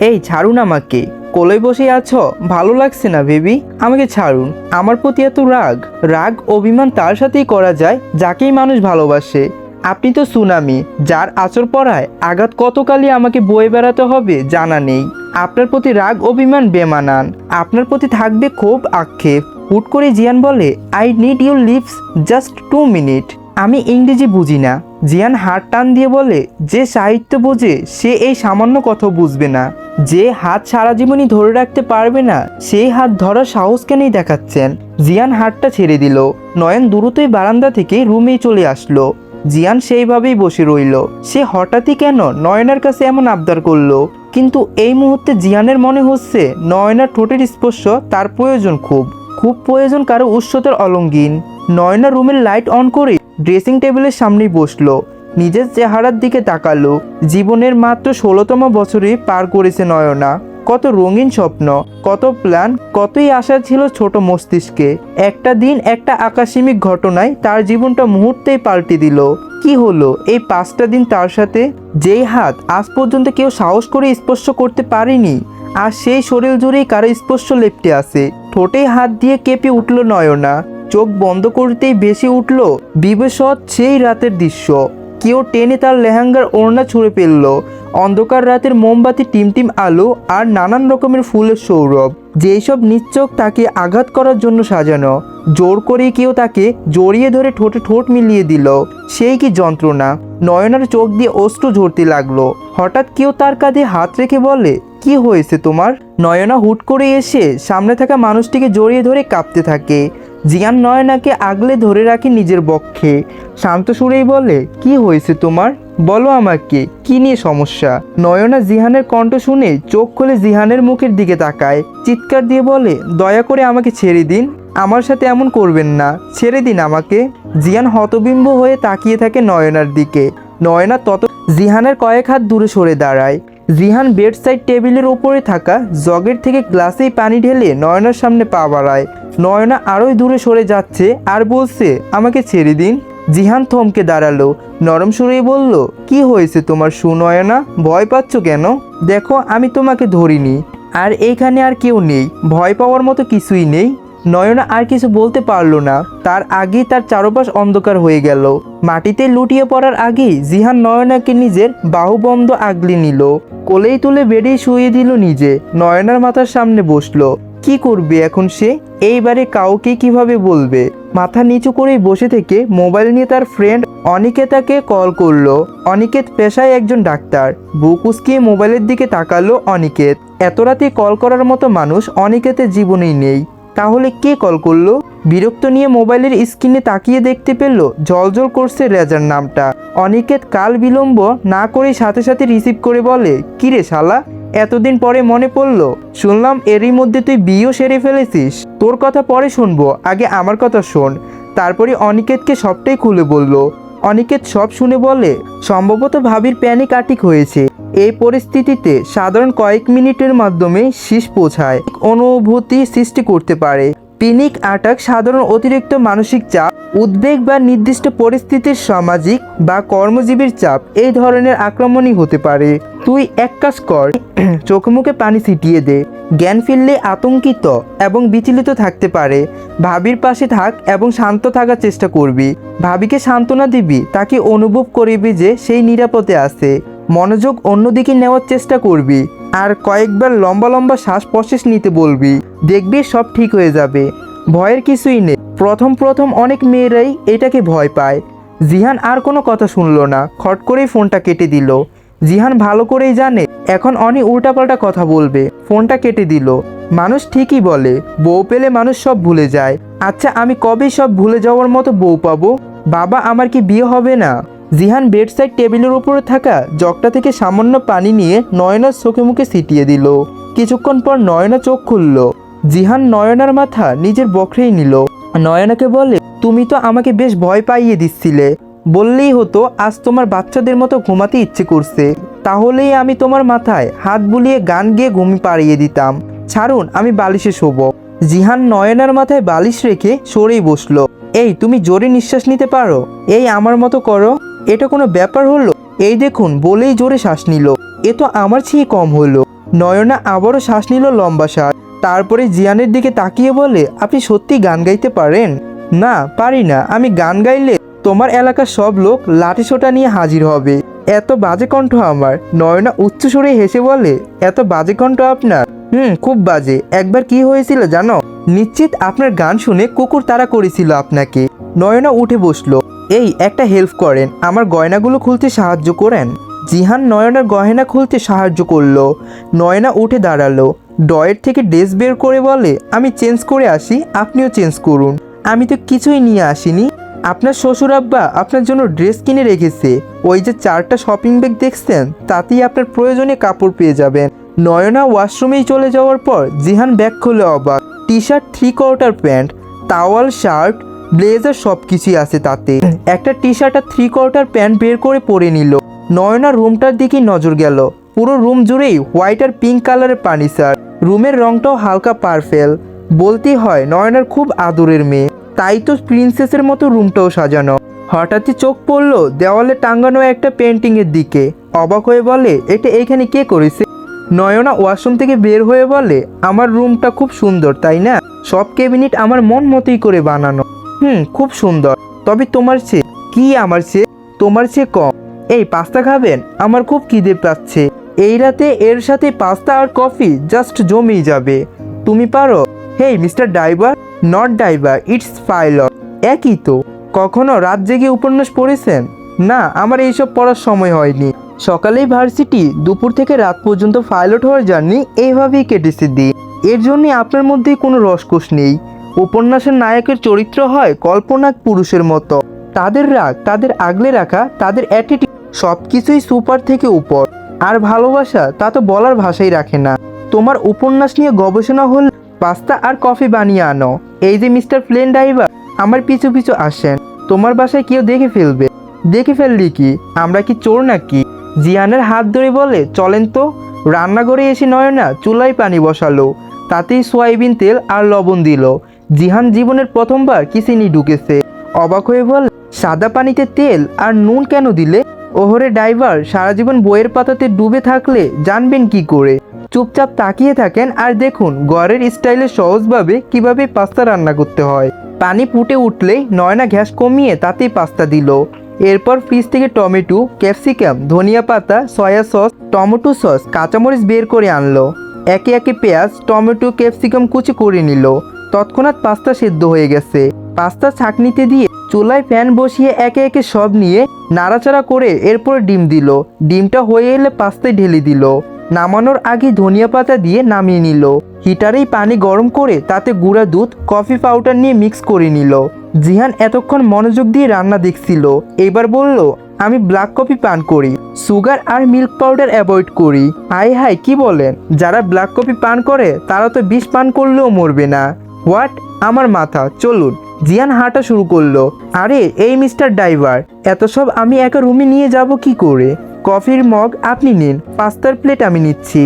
এই, ছাড়ুন আমাকে। কোলে বসে আছো? ভালো লাগছে না, বেবি। আমাকে ছাড়ুন। আমার প্রতি এত রাগ। রাগ, অভিমান তার সাথেই করা যায়, যাকেই মানুষ ভালোবাসে। আপনি তো সুনামি। যার আচর পড়ায় আঘাত কতকালই আমাকে বয়ে বেড়াতে হবে, জানা নেই। আপনার প্রতি রাগ, অভিমান বেমানান। আপনার প্রতি থাকবে ক্ষোভ, আক্ষেপ। হুট করে জিয়ান বলে I need your leaves just two minute আমি ইংরেজি বুঝি না। জিয়ান হাত টান দিয়ে বলে, যে সাহিত্য বোঝে, সে এই সামান্য কথা বুঝবে না। যে হাত সারা জীবনই ধরে রাখতে পারবে না, সেই হাত ধরার সাহস কেনই দেখাচ্ছেন? জিয়ান হাতটা ছেড়ে দিল। নয়ন দ্রুতই বারান্দা থেকে রুমেই চলে আসলো। জিয়ান সেইভাবেই বসে রইল। সে হঠাৎই কেন নয়নার কাছে এমন আবদার করল? কিন্তু এই মুহূর্তে জিয়ানের মনে হচ্ছে, নয়নার ঠোঁটের স্পর্শ তার প্রয়োজন খুব। খুব প্রয়োজন কারও উৎসতের অলঙ্গিন। নয়না রুমের লাইট অন করে ড্রেসিং টেবিলের সামনেই বসল। নিজের চেহারার দিকে তাকালো। জীবনের মাত্র ষোলোতম বছরে পার করেছে নয়না। কত রঙিন স্বপ্ন, কত প্ল্যান কতই আশা ছিল ছোট মস্তিষ্কে। একটা দিন একটা আকস্মিক ঘটনায় তার জীবনটা মুহূর্তেই পাল্টে দিল। কি হলো? এই পাঁচটা দিন তার সাথে? যেই হাত আজ পর্যন্ত কেউ সাহস করে স্পর্শ করতে পারেনি। আর সেই শরীর জুড়েই কারও স্পর্শ লেপটে আছে। ঠোঁটে হাত দিয়ে কেঁপে উঠল নয়না। চোখ বন্ধ করতেই ভেসে উঠল বিবেশত সেই রাতের দৃশ্য। কেউ টেনে তার লেহেঙ্গার ওড়না ছুঁড়ে ফেলল। অন্ধকার রাতের মোমবাতি, টিমটিম আলো আর নানান রকমের ফুলের সৌরভ। যেসব নিশ্চোক তাকে আঘাত করার জন্য সাজানো, জোর করে কেউ তাকে জড়িয়ে ধরে ঠোঁটে ঠোঁট মিলিয়ে দিল। সেই কি যন্ত্রণা। নয়নার চোখ দিয়ে অস্ত্র ঝরতে লাগল। হঠাৎ কেউ তার কাঁধে হাত রেখে বলে, কি হয়েছে তোমার? নয়না হুট করে এসে সামনে থাকা মানুষটিকে জড়িয়ে ধরে কাঁপতে থাকে। জিয়ান নয়নাকে আগলে ধরে রাখে নিজের বক্ষে। শান্ত সুরেই বলে, কি হয়েছে তোমার? বলো আমাকে, কি নিয়ে সমস্যা? নয়না জিহানের কণ্ঠ শুনে চোখ খুলে জিহানের মুখের দিকে তাকায়। চিৎকার দিয়ে বলে, দয়া করে আমাকে ছেড়ে দিন। আমার সাথে এমন করবেন না। ছেড়ে দিন আমাকে। জিয়ান হতবিম্ব হয়ে তাকিয়ে থাকে নয়নার দিকে। নয়না তত জিহানের কয়েক হাত দূরে সরে দাঁড়ায়। জিহান বেড সাইড টেবিলের ওপরে থাকা জগের থেকে গ্লাসেই পানি ঢেলে নয়নার সামনে পা বাড়ায়। নয়না আরোই দূরে সরে যাচ্ছে আর বলছে, আমাকে ছেড়ে দিন। জিহান থমকে দাঁড়াল। নরম সুরেই বলল, কি হয়েছে তোমার সুনয়না? ভয় পাচ্ছ কেন? দেখো, আমি তোমাকে ধরিনি। আর এইখানে আর কেউ নেই। ভয় পাওয়ার মতো কিছুই নেই। নয়না আর কিছু বলতে পারল না। তার আগেই তার চারপাশ অন্ধকার হয়ে গেল। মাটিতে লুটিয়ে পড়ার আগেই জিহান নয়নাকে নিজের বাহুবন্ধ আগলে নিল। কোলেই তুলে বেডেই শুয়ে দিল নিজে। নয়নার মাথার সামনে বসল। কি করবে এখন সে? এইবারে কাউকে কীভাবে বলবে? মাথা নিচু করেই বসে থেকে মোবাইল নিয়ে তার ফ্রেন্ড অনিকেতাকে কল করল। অনিকেত পেশায় একজন ডাক্তার। বুক উসকিয়ে মোবাইলের দিকে তাকালো অনিকেত। এত রাতে কল করার মতো মানুষ অনিকেতের জীবনেই নেই। তাহলে কে কল করল? বিরক্ত নিয়ে মোবাইলের স্ক্রিনে তাকিয়ে দেখতে পেল জলজল করছে রেজার নামটা। অনিকেত কাল বিলম্ব না করেই সাথে সাথে রিসিভ করে বলে, কিরে শালা, এতদিন পরে মনে পড়ল, শুনলাম এরই মধ্যে তুই বিয়েও সেরে ফেলেছিস। তোর কথা পরে শুনব, আগে আমার কথা শোন। তারপরে অনিকেতকে সবটাই খুলে বলল অনিকেত সব শুনে বলে, সম্ভবত ভাবির প্যানিক আটিক হয়েছে। এই পরিস্থিতিতে সাধারণ কয়েক মিনিটের মাধ্যমে শীষ পৌঁছায়, অনুভূতি সৃষ্টি করতে পারে। পিনিক আটাক সাধারণ অতিরিক্ত মানসিক চাপ, উদ্বেগ বা নির্দিষ্ট পরিস্থিতির সামাজিক বা কর্মজীবীর চাপ, এই ধরনের আক্রমণই হতে পারে। তুই এক কাজ কর, চোখ মুখে পানি ছিটিয়ে দে, জ্ঞান ফিরলে আতঙ্কিত এবং বিচলিত থাকতে পারে। ভাবির পাশে থাক এবং শান্ত থাকার চেষ্টা করবি। ভাবিকে সান্ত্বনা দিবি, তাকে অনুভব করিবি যে সেই নিরাপদে আছে। মনোযোগ অন্যদিকে নেওয়ার চেষ্টা করবি, আর কয়েকবার লম্বা লম্বা শ্বাস প্রশ্বাস নিতে বলবি। দেখবি সব ঠিক হয়ে যাবে। ভয়ের কিছুই নেই। প্রথম প্রথম অনেক মেয়েরাই এটাকে ভয় পায়। জিহান আর কোনো কথা শুনলো না। খট করেই ফোনটা কেটে দিল। জিহান ভালো করেই জানে, এখন অনি উল্টাপাল্টা কথা বলবে। ফোনটা কেটে দিল। মানুষ ঠিকই বলে, বউ পেলে মানুষ সব ভুলে যায়। আচ্ছা আমি কবে সব ভুলে যাওয়ার মতো বউ পাবো? বাবা, আমার কি বিয়ে হবে না? জিহান বেডসাইড টেবিলের উপরে থাকা জগটা থেকে সামান্য পানি নিয়ে নয়নার চোখে মুখে ছিটিয়ে দিল। কিছুক্ষণ পর নয়না চোখ খুলল। জিহান নয়নার মাথা নিজের বকরেই নিল। নয়নাকে বলে, তুমি তো আমাকে বেশ ভয় পাইয়ে দিচ্ছিলে। বললেই হতো, আজ তোমার বাচ্চাদের মতো ঘুমাতে ইচ্ছে করছে। তাহলেই আমি তোমার মাথায় হাত বুলিয়ে গান গেয়ে ঘুমি পাড়িয়ে দিতাম। ছাড়ুন, আমি বালিশে শোব। জিহান নয়নার মাথায় বালিশ রেখে সরেই বসল। এই, তুমি জোরে নিঃশ্বাস নিতে পারো? এই আমার মতো করো। এটা কোনো ব্যাপার হলো? এই দেখুন, বলেই জোরে শ্বাস নিল। এ তো আমার চেয়ে কম হলো। নয়না আবারও শ্বাস নিল লম্বা শ্বাস তারপরে জিয়ানের দিকে তাকিয়ে বলে, আপনি সত্যি গান গাইতে পারেন? না, পারি না। আমি গান গাইলে তোমার এলাকার সব লোক লাঠি লাঠিসোটা নিয়ে হাজির হবে। এত বাজে কণ্ঠ আমার। নয়না উচ্চ সুরে হেসে বলে, এত বাজে কণ্ঠ আপনার? হুম, খুব বাজে। একবার কি হয়েছিল জানো? নিশ্চিত আপনার গান শুনে কুকুর তারা করেছিল আপনাকে। নয়না উঠে বসল, এই, একটা হেল্প করেন। আমার গয়নাগুলো খুলতে সাহায্য করেন। জিহান নয়নার গয়না খুলতে সাহায্য করল। নয়না উঠে দাঁড়াল, ডয়ের থেকে ড্রেস বের করে বলে, আমি চেঞ্জ করে আসি, আপনিও চেঞ্জ করুন। আমি তো কিছুই নিয়ে আসিনি। আপনার শ্বশুর আব্বা আপনার জন্য ড্রেস কিনে রেখেছে। ওই যে চারটা শপিং ব্যাগ দেখছেন, তাতেই আপনার প্রয়োজনে কাপড় পেয়ে যাবেন। নয়না ওয়াশরুমেই চলে যাওয়ার পর জিহান ব্যাগ খুলে অবাক। T shirt three quarter pant towel shirt blazer সব কিছুই আছে তাতে। একটা টি শার্ট আর থ্রি কোয়ার্টার প্যান্ট বের করে পরে নিল। নয়না রুমটার দিকে নজর গেল। পুরো রুম জুড়েই হোয়াইট আর পিঙ্ক কালারের ফার্নিচার রুমের রংটাও হালকা পারফেল বলতেই হয়, নয়নার খুব আদরের মেয়ে। তাই তো প্রিন্সেসের মতো রুমটাও সাজানো। হঠাৎই চোখ পড়ল দেওয়ালে টাঙ্গানো একটা পেন্টিংয়ের দিকে। অবাক হয়ে বলে, এটা এখানে কে করেছে? নয়না ওয়াশরুম থেকে বের হয়ে বলে, আমার রুমটা খুব সুন্দর, তাই না? সব ক্যাবিনেট আমার মন মতোই করে বানানো। হুম, খুব সুন্দর। তবে তোমার চেয়ে, কি আমার চেয়ে? তোমার চেয়ে কম। এই পাস্তা খাবেন? আমার খুব খিদে পাচ্ছে। এই রাতে এর সাথে পাস্তা আর কফি জাস্ট জমেই যাবে। তুমি পারো? Hey, mister driver not driver it's pilot একই তো। কখনো রাত জেগে উপন্যাস পড়েছেন? না, আমার এইসব পড়ার সময় হয়নি। সকালেই ভার্সিটি দুপুর থেকে রাত পর্যন্ত পাইলট হওয়ার জার্নি এইভাবেই কেটেছে দিন এর জন্য আপনার মধ্যে কোনো রসকোষ নেই। উপন্যাসের নায়কের চরিত্র হয় কল্পনাক পুরুষের মতো। তাদের রাগ, তাদের আগলে রাখা, তাদের অ্যাটিটিউড সব কিছুই সুপার থেকে উপর। আর ভালোবাসা, তা তো বলার ভাষাই রাখে না। তোমার উপন্যাস নিয়ে গবেষণা হল পাস্তা আর কফি বানিয়ে আনো। এই যে মিস্টার প্লেন ড্রাইভার, আমার পিছু পিছু আসেন। তোমার বাসায় কেউ দেখে ফেলবে। দেখে ফেললি কি? আমরা কি চোর নাকি? জিয়ানের হাত ধরে বলে, চলেন তো। রান্নাঘরে এসে নয়না চুলায় পানি বসালো। তাতেই সয়াবিন তেল আর লবণ দিল। জিহান জীবনের প্রথমবার কিসিনি ঢুকেছে। অবাক হয়ে বল, সাদা পানিতে তেল আর নুন কেন দিলে? ওহরে ড্রাইভার সারা জীবন বইয়ের পাতাতে ডুবে থাকলে জানবেন কি করে? চুপচাপ তাকিয়ে থাকেন আর দেখুন, ঘরের স্টাইলে সহজভাবে কীভাবে পাস্তা রান্না করতে হয়। পানি ফুটে উঠলেই নয়না গ্যাস কমিয়ে তাতেই পাস্তা দিল। এরপর ফ্রিজ থেকে টমেটো, ক্যাপসিকাম, ধনিয়া পাতা, সয়া সস, টমেটো সস, কাঁচামরিচ বের করে আনলো। একে একে পেঁয়াজ, টমেটো, ক্যাপসিকাম কুচি করে নিল। তৎক্ষণাৎ পাস্তা সেদ্ধ হয়ে গেছে। পাস্তা ছাকনিতে দিয়ে চুলায় প্যান বসিয়ে একে একে সব নিয়ে নাড়াচাড়া করে এরপর ডিম দিল। ডিমটা হয়ে এলে পাস্তায় ঢেলে দিল। নামানোর আগে ধনিয়া পাতা দিয়ে নামিয়ে নিল। হিটারেই পানি গরম করে তাতে গুঁড়া দুধ, কফি পাউডার নিয়ে মিক্স করে নিল। জিহান এতক্ষণ মনোযোগ দিয়ে রান্না দেখছিল। এবার বলল, আমি ব্ল্যাক কফি পান করি, সুগার আর মিল্ক পাউডার অ্যাভয়েড করি। হাই হাই, কি বলেন? যারা ব্ল্যাক কফি পান করে, তারা তো বিষ পান করলেও মরবে না। হোয়াট আমার মাথা, চলুন। জিয়ান হাঁটা শুরু করল। আরে, এই মিস্টার ড্রাইভার এত সব আমি একা রুমে নিয়ে যাব কি করে? কফির মগ আপনি নিন পাস্তার প্লেট আমি নিচ্ছি।